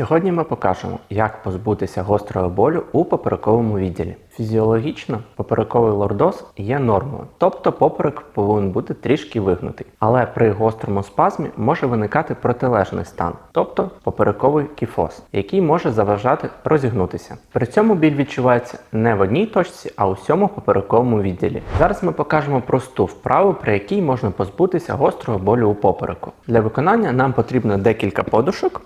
Сьогодні ми покажемо, як позбутися гострого болю у поперековому відділі. Фізіологічно поперековий лордоз є нормою, тобто поперек повинен бути трішки вигнутий. Але при гострому спазмі може виникати протилежний стан, тобто поперековий кіфоз, який може заважати розігнутися. При цьому біль відчувається не в одній точці, а у всьому поперековому відділі. Зараз ми покажемо просту вправу, при якій можна позбутися гострого болю у попереку. Для виконання нам потрібно декілька подушок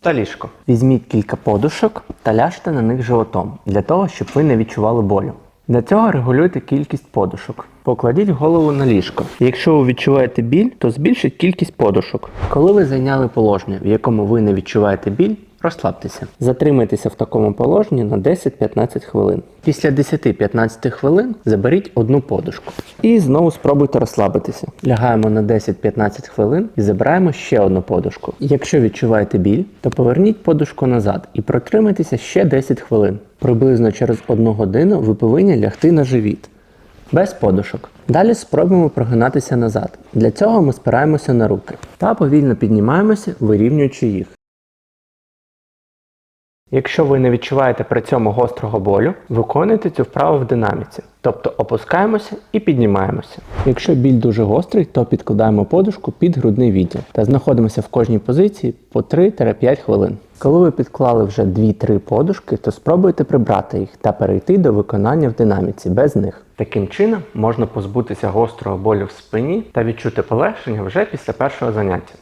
та ліжко. Візьміть кілька подушок та ляжте на них животом, для того, щоб ви не відчували болю. Для цього регулюйте кількість подушок. Покладіть голову на ліжко. Якщо ви відчуваєте біль, то збільшіть кількість подушок. Коли ви зайняли положення, в якому ви не відчуваєте біль, розслабтеся. Затримайтеся в такому положенні на 10-15 хвилин. Після 10-15 хвилин заберіть одну подушку. І знову спробуйте розслабитися. Лягаємо на 10-15 хвилин і забираємо ще одну подушку. Якщо відчуваєте біль, то поверніть подушку назад і протримайтеся ще 10 хвилин. Приблизно через 1 годину ви повинні лягти на живіт. Без подушок. Далі спробуємо прогинатися назад. Для цього ми спираємося на руки та повільно піднімаємося, вирівнюючи їх. Якщо ви не відчуваєте при цьому гострого болю, виконуйте цю вправу в динаміці, тобто опускаємося і піднімаємося. Якщо біль дуже гострий, то підкладаємо подушку під грудний відділ та знаходимося в кожній позиції по 3-5 хвилин. Коли ви підклали вже 2-3 подушки, то спробуйте прибрати їх та перейти до виконання в динаміці без них. Таким чином можна позбутися гострого болю в спині та відчути полегшення вже після першого заняття.